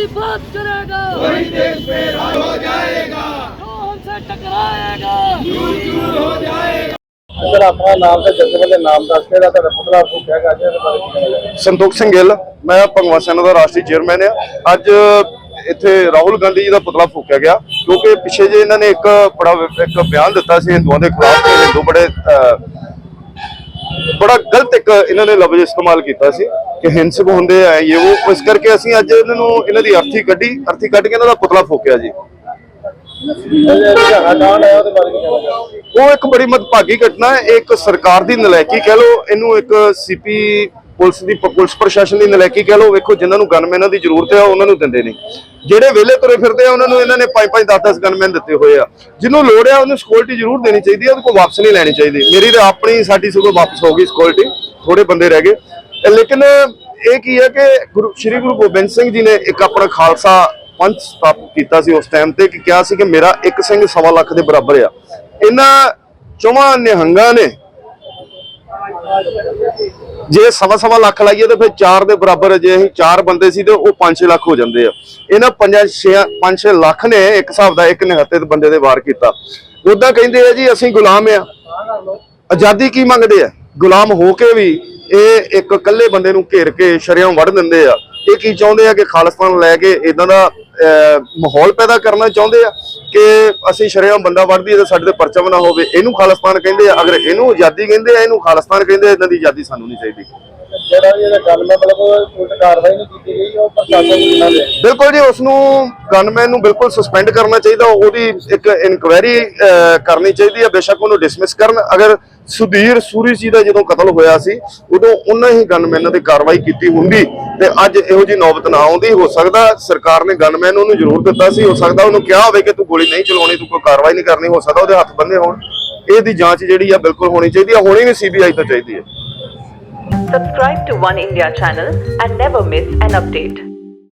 कोई बात करेगा वही देश में राज हो जाएगा जो हमसे टकराएगा ਸਰ ਆਪਣਾ ਨਾਮ ਤੇ ਜੱਥੇ ਵਾਲੇ ਨਾਮ ਦੱਸ ਕੇ ਦਾ ਤੁਹਾਡਾ ਪੁਤਲਾ ਫੂਕਿਆ ਗਿਆ ਜੀ ਇਹਦੇ ਬਾਰੇ ਕੀ ਕਹਿਣਾ ਚਾਹੁੰਦੇ ਸੰਤੋਖ ਸਿੰਘ ਗਿੱਲ ਮੈਂ ਭਗਵਤ ਸੈਨਾ ਦਾ ਰਾਸ਼ਟਰੀ ਚੇਅਰਮੈਨ ਆ ਅੱਜ ਇੱਥੇ ਰਾਹੁਲ ਗਾਂਧੀ ਜੀ ਦਾ ਪੁਤਲਾ ਫੂਕਿਆ ਗਿਆ ਕਿਉਂਕਿ ਪਿੱਛੇ ਜੇ ਇਹਨਾਂ ਨੇ ਇੱਕ ਬੜਾ ਇੱਕ ਬਿਆਨ ਦਿੱਤਾ ਸੀ ਹਿੰਦੂਆਂ ਦੇ ਖਿਲਾਫ ਤੇ ਹਿੰਦੂ ਬੜੇ ਅਹ, ਬੜਾ ਗਲਤ ਇੱਕ ਇਹਨਾਂ ਨੇ ਲਫ਼ਜ਼ ਇਸਤੇਮਾਲ ਕੀਤਾ ਸੀ ਕਿ ਹਿੰਸਕ ਹੁੰਦੇ ਆ, ਇਹ ਉਹ, ਇਸ ਕਰਕੇ ਅਸੀਂ ਅੱਜ ਇਹਨਾਂ ਨੂੰ ਇਹਨਾਂ ਦੀ ਅਰਥੀ ਕੱਢੀ, ਅਰਥੀ ਕੱਢ ਕੇ ਇਹਨਾਂ ਦਾ ਪੁਤਲਾ ਫੂਕਿਆ ਜੀ। ਉਹ ਇੱਕ ਬੜੀ ਮਦਭਾਗੀ ਘਟਨਾ ਹੈ, ਇਹ ਇੱਕ ਸਰਕਾਰ ਦੀ ਨਲਾਇਕੀ ਕਹਿ ਲਓ, ਇਹਨੂੰ ਇੱਕ ਸੀਪੀ ਪੁਲਿਸ ਦੀ ਪੁਲਿਸ ਪ੍ਰਸ਼ਾਸਨ ਦੀ ਨਲਾਇਕੀ ਕਹਿ ਲਓ, ਵੇਖੋ, ਜਿਨ੍ਹਾਂ ਨੂੰ ਗਨਮੈਨਾਂ ਦੀ ਜ਼ਰੂਰਤ ਹੈ ਉਹਨਾਂ ਨੂੰ ਦਿੰਦੇ ਨੇ ਜਿਹੜੇ ਵਿਹਲੇ ਤੁਰੇ ਫਿਰਦੇ ਆ, ਉਹਨਾਂ ਨੂੰ ਇਹਨਾਂ ਨੇ 5-5 10-10 ਗਨਮੈਨ ਦਿੱਤੇ ਹੋਏ ਆ। ਜਿਹਨੂੰ ਲੋੜ ਆ, ਉਹਨੂੰ ਸਿਕਿਉਰਿਟੀ ਜ਼ਰੂਰ ਦੇਣੀ ਚਾਹੀਦੀ ਹੈ ਉਹਦੇ ਕੋਲ ਵਾਪਸ ਨਹੀਂ ਲੈਣੀ ਚਾਹੀਦੀ। ਮੇਰੀ ਤਾਂ ਆਪਣੀ, ਸਾਡੀ ਸਗੋਂ ਵਾਪਸ ਹੋ ਗਈ ਸਿਕਿਉਰਿਟੀ ਥੋੜੇ ਬੰਦੇ ਰਹਿ ਗਏ। ਲੇਕਿਨ ਇਹ ਕੀ ਹੈ ਕਿ ਗੁਰੂ, ਸ੍ਰੀ ਗੁਰੂ ਗੋਬਿੰਦ ਸਿੰਘ ਜੀ ਨੇ ਇੱਕ ਆਪਣਾ ਖਾਲਸਾ ਪੰਥ ਸਥਾਪਿਤ ਕੀਤਾ ਸੀ ਉਸ ਟਾਈਮ ਤੇ, ਕਿ ਕਿਹਾ ਸੀ ਕਿ ਮੇਰਾ ਇੱਕ ਸਿੰਘ ਸਵਾ ਲੱਖ ਦੇ ਬਰਾਬਰ ਆ। ਇਹਨਾਂ ਚੌਵਾਂ ਨਿਹੰਗਾਂ ਨੇ ਜੇ ਸਵਾ ਸਵਾ ਲੱਖ ਲਾਈਏ ਤਾਂ ਫਿਰ 4 ਦੇ ਬਰਾਬਰ ਜੇ ਅਸੀਂ 4 ਬੰਦੇ ਸੀ ਤੇ ਉਹ 5 ਲੱਖ ਹੋ ਜਾਂਦੇ ਆ। ਇਹਨਾਂ 5-6 5 ਲੱਖ ਨੇ ਇੱਕ ਹਿਸਾਬ ਦਾ ਇੱਕ ਨਿਹੱਤੇ ਬੰਦੇ ਦੇ ਵਾਰ ਕੀਤਾ। ਉਦਾਂ ਕਹਿੰਦੇ ਆ ਜੀ ਅਸੀਂ ਗੁਲਾਮ ਆ। ਆਜ਼ਾਦੀ ਕੀ ਮੰਗਦੇ ਆ? ਗੁਲਾਮ ਹੋ ਕੇ ਵੀ ਇਹ ਇੱਕ ਇਕੱਲੇ ਬੰਦੇ ਨੂੰ ਘੇਰ ਕੇ ਸ਼ਰਿਆਂ ਵੜ ਦਿੰਦੇ ਆ। ਇਹ ਕੀ ਚਾਹੁੰਦੇ ਆ ਕਿ ਖਾਲਿਸਤਾਨ ਲੈ ਕੇ ਇਦਾਂ ਦਾ ਅਹ, ਮਾਹੌਲ ਪੈਦਾ ਕਰਨਾ ਚਾਹੁੰਦੇ ਆ? ਕਿ ਅਸੀਂ ਸ਼ਰਿਆਂ ਬੰਦਾ ਵੜਦੀ ਤੇ ਸਾਡੇ ਤੇ ਪਰਚਾ ਨਾ ਹੋਵੇ। ਇਹਨੂੰ ਖਾਲਿਸਤਾਨ ਕਹਿੰਦੇ ਆ। ਅਗਰ ਇਹਨੂੰ ਆਜ਼ਾਦੀ ਕਹਿੰਦੇ ਆ ਇਹਨੂੰ ਖਾਲਿਸਤਾਨ ਕਹਿੰਦੇ ਆ ਇਹਨਾਂ ਦੀ ਆਜ਼ਾਦੀ ਸਾਨੂੰ ਨਹੀਂ ਚਾਹੀਦੀ। ਜਿਹੜਾ ਵੀ ਇਹਦਾ ਗੱਲ ਮੈਂ ਮਤਲਬ ਉਲਟ ਕਾਰਵਾਈ ਨਹੀਂ ਕੀਤੀ ਗਈ ਉਹ ਪ੍ਰਸ਼ਾਸਨ ਨੂੰ ਕਿੰਨਾ ਦੇ ਬਿਲਕੁਲ ਜੀ ਉਸ ਨੂੰ ਗਨਮੈਨ ਨੂੰ ਬਿਲਕੁਲ ਸਸਪੈਂਡ ਕਰਨਾ ਚਾਹੀਦਾ। ਉਹਦੀ ਇੱਕ ਇਨਕੁਆਇਰੀ ਕਰਨੀ ਚਾਹੀਦੀ ਹੈ। ਬੇਸ਼ੱਕ ਉਹਨੂੰ ਡਿਸਮਿਸ ਕਰਨ। ਅਗਰ ਸੁਧੀਰ ਸੂਰੀ ਜੀ ਦਾ ਜਦੋਂ ਕਤਲ ਹੋਇਆ ਸੀ, ਉਦੋਂ ਉਹਨਾਂ ਹੀ ਗਨਮੈਨਾਂ ਤੇ ਕਾਰਵਾਈ ਕੀਤੀ ਹੁੰਦੀ ਤੇ ਅੱਜ ਇਹੋ ਜੀ ਨੌਬਤ ਨਾ ਆਉਂਦੀ, ਹੋ ਸਕਦਾ ਸਰਕਾਰ ਨੇ ਗਨਮੈਨ ਉਹਨੂੰ ਜ਼ਰੂਰ ਦਿੱਤਾ ਸੀ, ਹੋ ਸਕਦਾ ਉਹਨੂੰ ਕਿਹਾ ਹੋਵੇ ਕਿ ਤੂੰ ਗੋਲੀ ਨਹੀਂ ਚਲਾਉਣੀ, ਤੂੰ ਕੋਈ ਕਾਰਵਾਈ ਨਹੀਂ ਕਰਨੀ, ਹੋ ਸਕਦਾ ਉਹਦੇ ਹੱਥ ਬੰਨੇ ਹੋਣ ਇਹਦੀ ਜਾਂਚ ਜਿਹੜੀ ਆ ਬਿਲਕੁਲ ਹੋਣੀ ਚਾਹੀਦੀ ਆ, ਹੋਣੀ ਵੀ ਸੀਬੀਆਈ ਤੋਂ ਚਾਹੀਦੀ ਹੈ Subscribe to One India channel and never miss an update.